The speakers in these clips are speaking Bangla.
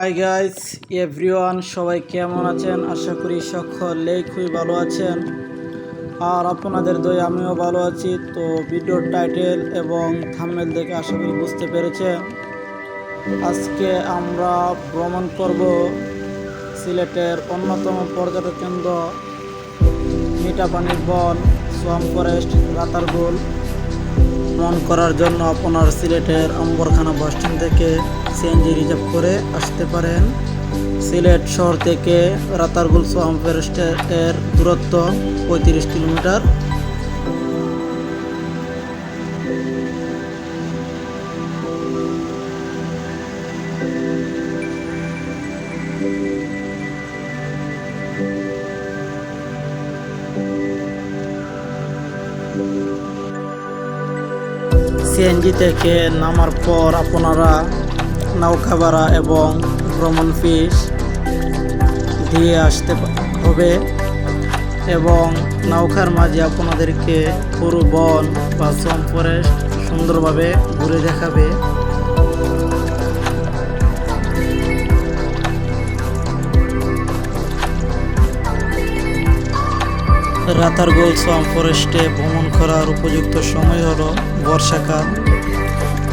হাই গাইস এভরিওয়ান সবাই কেমন আছেন? আশা করি সকলেই খুবই ভালো আছেন। আর আপনাদের দই আমিও ভালো আছি। তো ভিডিওর টাইটেল এবং থাম্বনেল দেখে আশা করি বুঝতে পেরেছেন। আজকে আমরা ভ্রমণ করব সিলেটের অন্যতম পর্যটক কেন্দ্র মিঠাপানির বন সোয়াম ফরেস্ট রাতারগুল ভ্রমণ করার জন্য আপনার সিলেটের আম্বরখানা বাস স্ট্যান্ড থেকে সিএনজি রিজার্ভ করে আসতে পারেন। সিলেট শহর থেকে রাতারগুল সোয়াম ফরেস্টের দূরত্ব পঁয়ত্রিশ কিলোমিটার। সিএনজি থেকে নামার পর আপনারা নৌকা ভাড়া এবং ভ্রমণ ফিস দিয়ে আসতে হবে এবং নৌকার মাঝে আপনাদেরকে পুরো বন বা সোম ফরেস্ট সুন্দরভাবে ঘুরে দেখাবে। রাতারগোল সোয়াম ফরেস্টে ভ্রমণ করার উপযুক্ত সময় হলো বর্ষাকাল।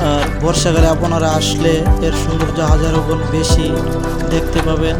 আর বর্ষাকালে আপনারা আসলে এর সৌন্দর্য হাজারো গুণ বেশি দেখতে পাবেন।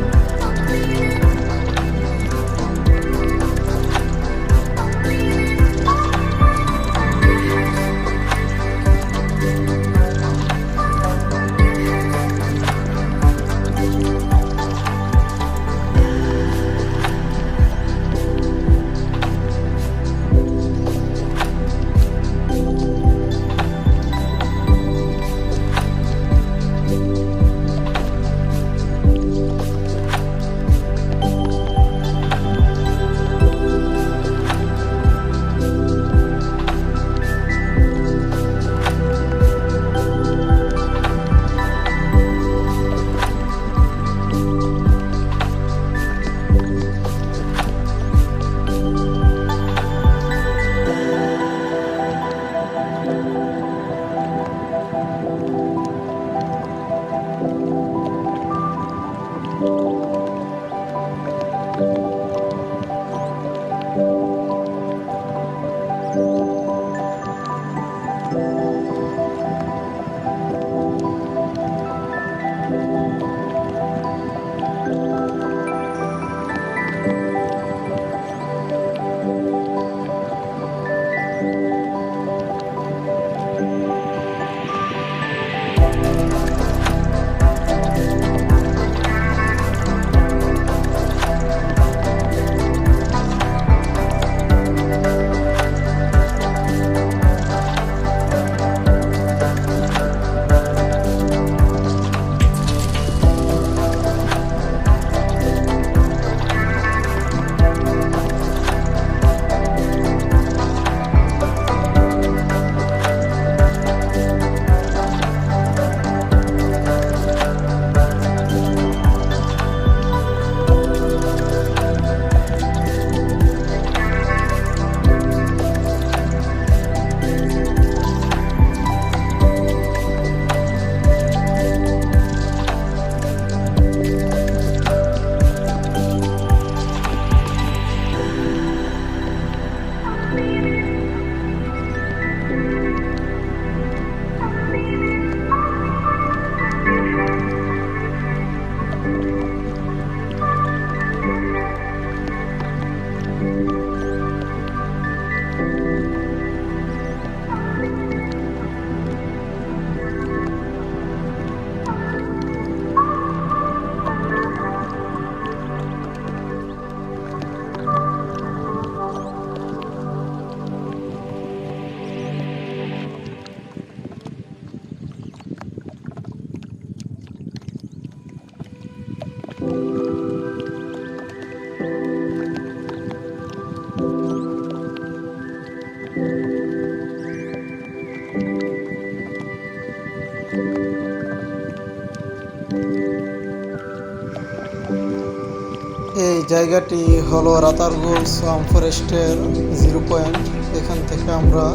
জায়গাটি হলো রাতারগুল সাম ফরেস্টের জিরো পয়েন্ট। এখান থেকে আমরা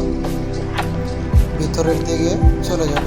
ভিতরের দিকে চলে যাব।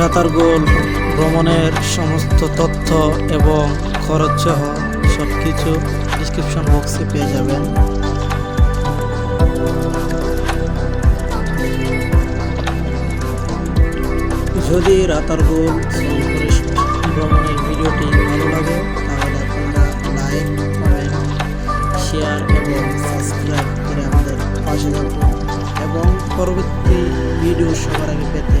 রাতারগুল ভ্রমণের সমস্ত তথ্য এবং খরচ সহ সব কিছু ডিসক্রিপশন বক্সে পেয়ে যাবেন। যদি সোন ফরেস্ট ভ্রমণের ভিডিওটি ভালো লাগে, তাহলে আপনারা লাইক কমেন্ট শেয়ার এবং সাবস্ক্রাইব করে আমাদের পাশে থাকুন। এবং পরবর্তী ভিডিও সবার আগে পেতে